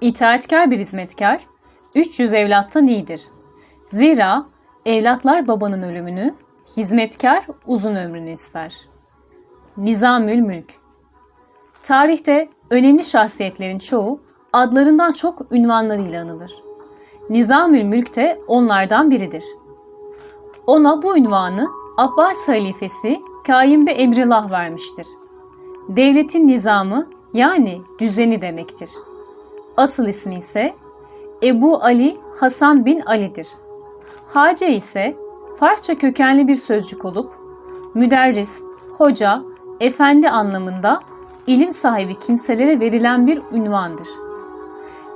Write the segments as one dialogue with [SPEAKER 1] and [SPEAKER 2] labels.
[SPEAKER 1] İtaatkar bir hizmetkar 300 evlattan iyidir. Zira evlatlar babanın ölümünü, hizmetkar uzun ömrünü ister. Nizamül Mülk Tarihte önemli şahsiyetlerin çoğu adlarından çok ünvanlarıyla anılır. Nizamül Mülk de onlardan biridir. Ona bu ünvanı Abbas halifesi Kayyum ve Emrillah vermiştir. Devletin nizamı yani düzeni demektir. Asıl ismi ise Ebu Ali Hasan bin Ali'dir. Hace ise Farsça kökenli bir sözcük olup müderris, hoca, efendi anlamında ilim sahibi kimselere verilen bir ünvandır.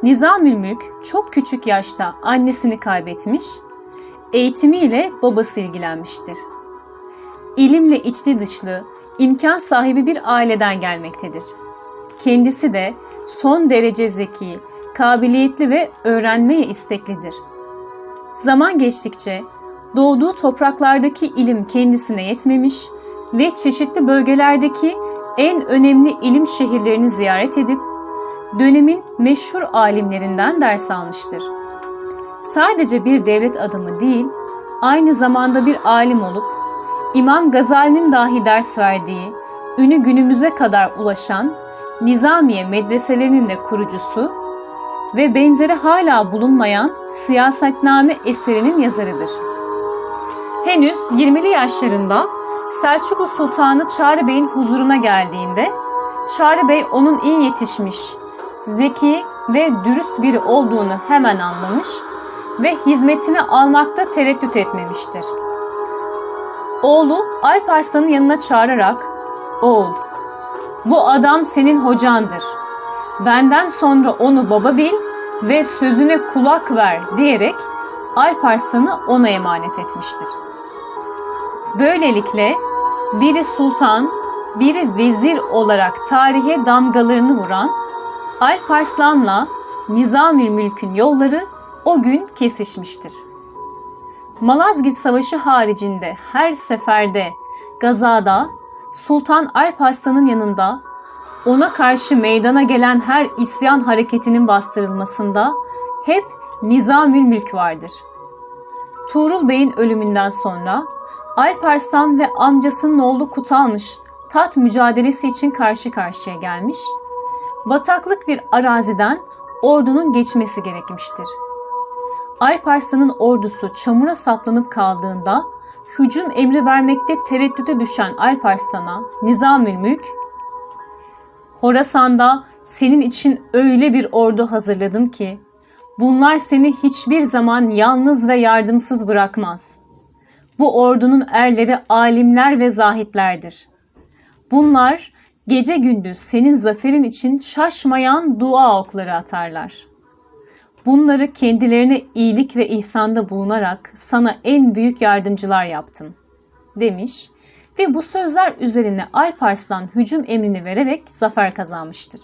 [SPEAKER 1] Nizamül Mülk çok küçük yaşta annesini kaybetmiş, eğitimiyle babası ilgilenmiştir. İlimle içli dışlı, imkan sahibi bir aileden gelmektedir. Kendisi de son derece zeki, kabiliyetli ve öğrenmeye isteklidir. Zaman geçtikçe doğduğu topraklardaki ilim kendisine yetmemiş ve çeşitli bölgelerdeki en önemli ilim şehirlerini ziyaret edip dönemin meşhur alimlerinden ders almıştır. Sadece bir devlet adamı değil, aynı zamanda bir alim olup İmam Gazali'nin dahi ders verdiği, ünü günümüze kadar ulaşan Nizamiye medreselerinin de kurucusu ve benzeri hala bulunmayan siyasetname eserinin yazarıdır. Henüz 20'li yaşlarında Selçuklu Sultanı Çağrı Bey'in huzuruna geldiğinde Çağrı Bey onun iyi yetişmiş, zeki ve dürüst biri olduğunu hemen anlamış ve hizmetini almakta tereddüt etmemiştir. Oğlu Alp Arslan'ın yanına çağırarak "Oğul, bu adam senin hocandır. Benden sonra onu baba bil ve sözüne kulak ver." diyerek Alp Arslan'ı ona emanet etmiştir. Böylelikle biri sultan, biri vezir olarak tarihe damgalarını vuran Alp Arslan'la Nizamül Mülk'ün yolları o gün kesişmiştir. Malazgirt Savaşı haricinde her seferde, gazada Sultan Alp Arslan'ın yanında ona karşı meydana gelen her isyan hareketinin bastırılmasında hep Nizamül Mülk vardır. Tuğrul Bey'in ölümünden sonra Alparslan ve amcasının oğlu Kutalmış tat mücadelesi için karşı karşıya gelmiş, bataklık bir araziden ordunun geçmesi gerekmiştir. Alparslan'ın ordusu çamura saplanıp kaldığında hücum emri vermekte tereddüte düşen Alparslan'a Nizamül Mülk, Horasan'da senin için öyle bir ordu hazırladım ki bunlar seni hiçbir zaman yalnız ve yardımsız bırakmaz. Bu ordunun erleri alimler ve zahitlerdir. Bunlar gece gündüz senin zaferin için şaşmayan dua okları atarlar. Bunları kendilerine iyilik ve ihsanda bulunarak sana en büyük yardımcılar yaptım." demiş ve bu sözler üzerine Alparslan hücum emrini vererek zafer kazanmıştır.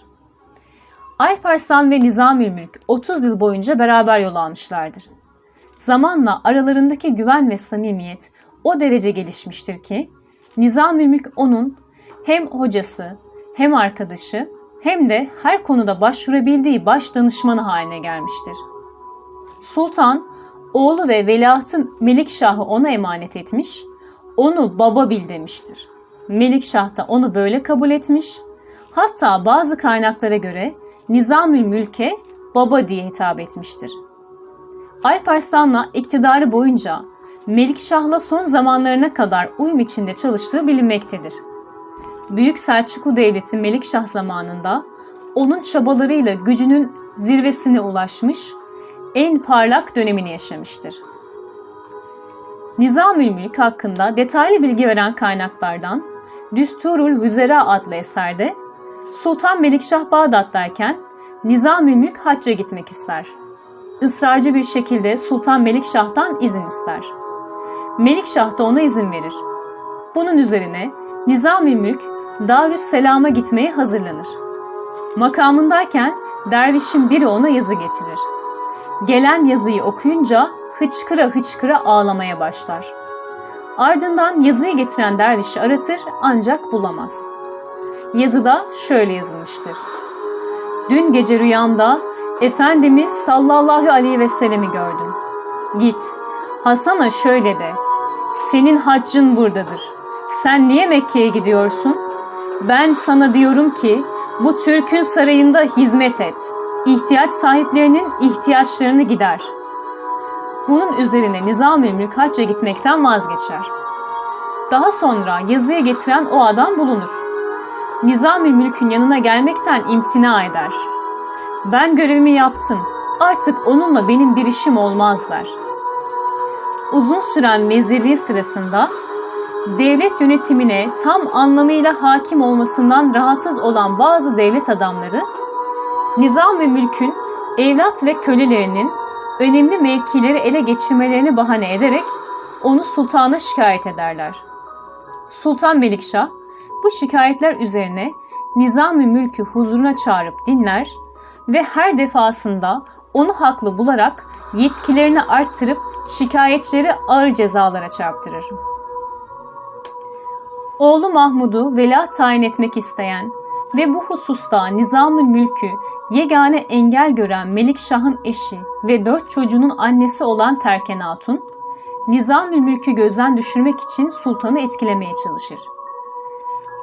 [SPEAKER 1] Alparslan ve Nizamül Mülk 30 yıl boyunca beraber yol almışlardır. Zamanla aralarındaki güven ve samimiyet o derece gelişmiştir ki Nizamül Mülk onun hem hocası hem arkadaşı hem de her konuda başvurabildiği baş danışmanı haline gelmiştir. Sultan oğlu ve veliahtı Melikşah'ı ona emanet etmiş, onu baba bil demiştir. Melikşah da onu böyle kabul etmiş, hatta bazı kaynaklara göre Nizamül Mülk'e baba diye hitap etmiştir. Alparslan'la iktidarı boyunca Melikşah'la son zamanlarına kadar uyum içinde çalıştığı bilinmektedir. Büyük Selçuklu Devleti Melikşah zamanında onun çabalarıyla gücünün zirvesine ulaşmış, en parlak dönemini yaşamıştır. Nizamül Mülk hakkında detaylı bilgi veren kaynaklardan Düsturul Vüzera adlı eserde Sultan Melikşah Bağdat'tayken Nizamül Mülk hacca gitmek ister. Israrcı bir şekilde Sultan Melikşah'tan izin ister. Melikşah da ona izin verir. Bunun üzerine Nizamül Mülk Darüsselam'a gitmeye hazırlanır. Makamındayken dervişin biri ona yazı getirir. Gelen yazıyı okuyunca hıçkıra hıçkıra ağlamaya başlar. Ardından yazıyı getiren dervişi aratır ancak bulamaz. Yazıda şöyle yazılmıştır. Dün gece rüyamda Efendimiz sallallahu aleyhi ve sellemi gördüm. Git, Hasan'a şöyle de, senin haccın buradadır. Sen niye Mekke'ye gidiyorsun? Ben sana diyorum ki, bu Türk'ün sarayında hizmet et. İhtiyaç sahiplerinin ihtiyaçlarını gider. Bunun üzerine Nizam-ı Mülk hacca gitmekten vazgeçer. Daha sonra yazıya getiren o adam bulunur. Nizam-ı Mülk'ün yanına gelmekten imtina eder. Ben görevimi yaptım. Artık onunla benim bir işim olmaz der. Uzun süren vezirliği sırasında devlet yönetimine tam anlamıyla hakim olmasından rahatsız olan bazı devlet adamları Nizam ve Mülk'ün evlat ve kölelerinin önemli mevkileri ele geçirmelerini bahane ederek onu sultana şikayet ederler. Sultan Melikşah bu şikayetler üzerine Nizam-ı Mülk'ü huzuruna çağırıp dinler ve her defasında onu haklı bularak yetkilerini arttırıp şikayetçileri ağır cezalara çarptırır. Oğlu Mahmud'u veliaht tayin etmek isteyen ve bu hususta Nizam-ı Mülk'ü yegane engel gören Melikşah'ın eşi ve dört çocuğunun annesi olan Terken Hatun, Nizam-ı Mülk'ü gözden düşürmek için sultanı etkilemeye çalışır.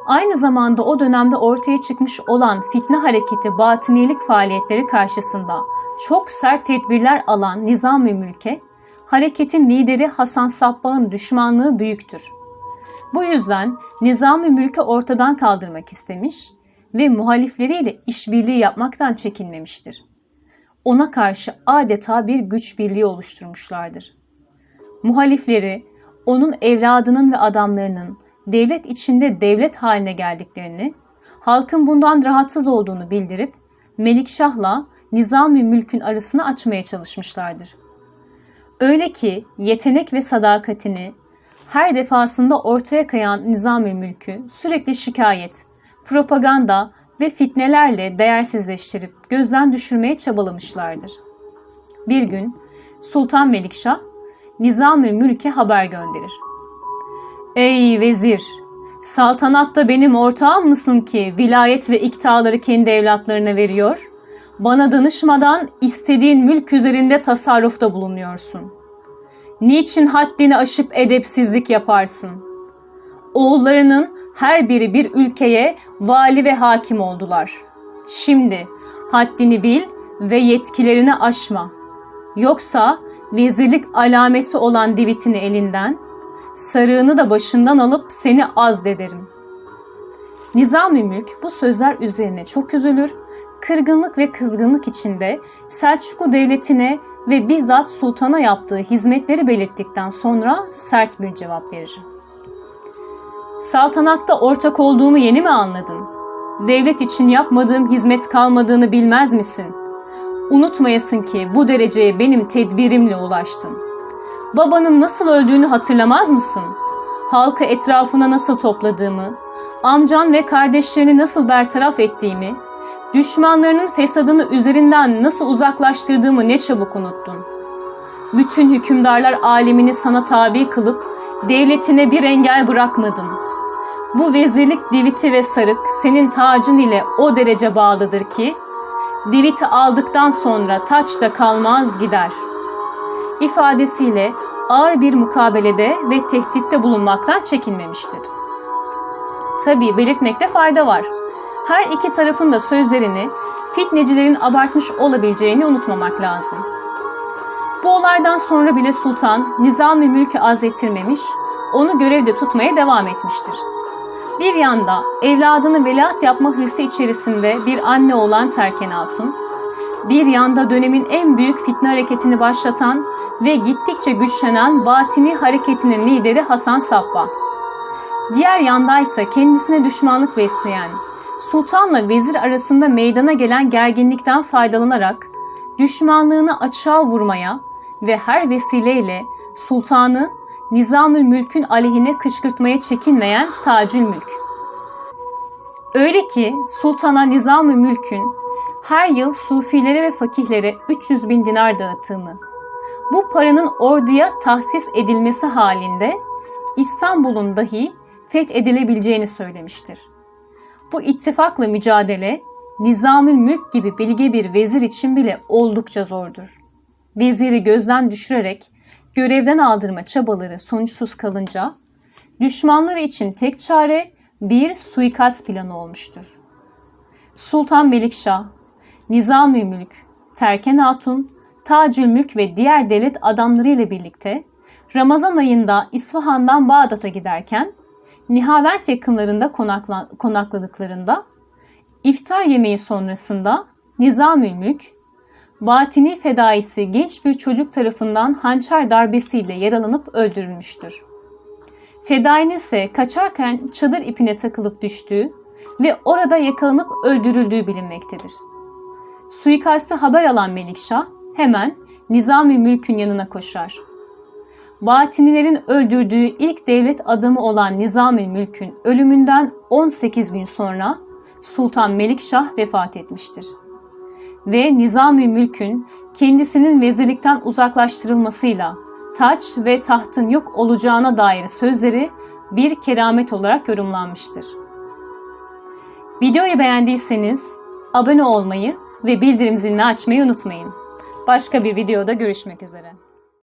[SPEAKER 1] Aynı zamanda o dönemde ortaya çıkmış olan fitne hareketi batınilik faaliyetleri karşısında çok sert tedbirler alan Nizam-ı Mülk'e hareketin lideri Hasan Sabbah'ın düşmanlığı büyüktür. Bu yüzden Nizam-ı Mülk'ü ortadan kaldırmak istemiş ve muhalifleriyle işbirliği yapmaktan çekinmemiştir. Ona karşı adeta bir güç birliği oluşturmuşlardır. Muhalifleri onun evladının ve adamlarının devlet içinde devlet haline geldiklerini, halkın bundan rahatsız olduğunu bildirip Melikşah'la Nizam-ı Mülk'ün arasını açmaya çalışmışlardır. Öyle ki yetenek ve sadakatini her defasında ortaya kayan Nizam-ı Mülk'ü sürekli şikayet, propaganda ve fitnelerle değersizleştirip gözden düşürmeye çabalamışlardır. Bir gün Sultan Melikşah Nizam-ı Mülk'e haber gönderir. Ey vezir! Saltanatta benim ortağım mısın ki vilayet ve iktidarları kendi evlatlarına veriyor? Bana danışmadan istediğin mülk üzerinde tasarrufta bulunuyorsun. Niçin haddini aşıp edepsizlik yaparsın? Oğullarının her biri bir ülkeye vali ve hakim oldular. Şimdi haddini bil ve yetkilerini aşma. Yoksa vezirlik alameti olan divitini elinden, sarığını da başından alıp seni azlederim. Nizam-ı Mülk bu sözler üzerine çok üzülür, kırgınlık ve kızgınlık içinde Selçuklu Devleti'ne ve bizzat sultana yaptığı hizmetleri belirttikten sonra sert bir cevap verir. Saltanatta ortak olduğumu yeni mi anladın? Devlet için yapmadığım hizmet kalmadığını bilmez misin? Unutmayasın ki bu dereceye benim tedbirimle ulaştın. Babanın nasıl öldüğünü hatırlamaz mısın? Halkı etrafına nasıl topladığımı, amcan ve kardeşlerini nasıl bertaraf ettiğimi, düşmanlarının fesadını üzerinden nasıl uzaklaştırdığımı ne çabuk unuttun. Bütün hükümdarlar alemini sana tabi kılıp devletine bir engel bırakmadım. Bu vezirlik diviti ve sarık senin tacın ile o derece bağlıdır ki, diviti aldıktan sonra taç da kalmaz gider. ifadesiyle ağır bir mukabelede ve tehditte bulunmaktan çekinmemiştir. Tabii belirtmekte fayda var. Her iki tarafın da sözlerini fitnecilerin abartmış olabileceğini unutmamak lazım. Bu olaydan sonra bile sultan nizam-ı mülkü azlettirmemiş, onu görevde tutmaya devam etmiştir. Bir yanda evladını veliaht yapma hırsı içerisinde bir anne olan Terken Hatun, bir yanda dönemin en büyük fitne hareketini başlatan ve gittikçe güçlenen Batini hareketinin lideri Hasan Sabbah. Diğer yandaysa kendisine düşmanlık besleyen, sultanla vezir arasında meydana gelen gerginlikten faydalanarak düşmanlığını açığa vurmaya ve her vesileyle sultanı Nizamül Mülk'ün aleyhine kışkırtmaya çekinmeyen Tacül Mülk. Öyle ki sultana Nizamül Mülk'ün her yıl sufilere ve fakihlere 300 bin dinar dağıttığını, bu paranın orduya tahsis edilmesi halinde İstanbul'un dahi fethedilebileceğini söylemiştir. Bu ittifakla mücadele Nizamül Mülk gibi bilge bir vezir için bile oldukça zordur. Veziri gözden düşürerek görevden aldırma çabaları sonuçsuz kalınca düşmanları için tek çare bir suikast planı olmuştur. Sultan Melikşah, Nizami Mülk, Terken Hatun, Tacül Mülk ve diğer devlet adamları ile birlikte Ramazan ayında İsfahan'dan Bağdat'a giderken Nihavent yakınlarında konakla, konakladıklarında iftar yemeği sonrasında Nizamül Batini fedaisi genç bir çocuk tarafından hançer darbesiyle yaralanıp öldürülmüştür. Fedainin ise kaçarken çadır ipine takılıp düştüğü ve orada yakalanıp öldürüldüğü bilinmektedir. Suikastı haber alan Melikşah hemen Nizami Mülk'ün yanına koşar. Batinilerin öldürdüğü ilk devlet adamı olan Nizami Mülk'ün ölümünden 18 gün sonra Sultan Melikşah vefat etmiştir. Ve Nizami Mülk'ün kendisinin vezirlikten uzaklaştırılmasıyla taç ve tahtın yok olacağına dair sözleri bir keramet olarak yorumlanmıştır. Videoyu beğendiyseniz abone olmayı ve bildirim zilini açmayı unutmayın. Başka bir videoda görüşmek üzere.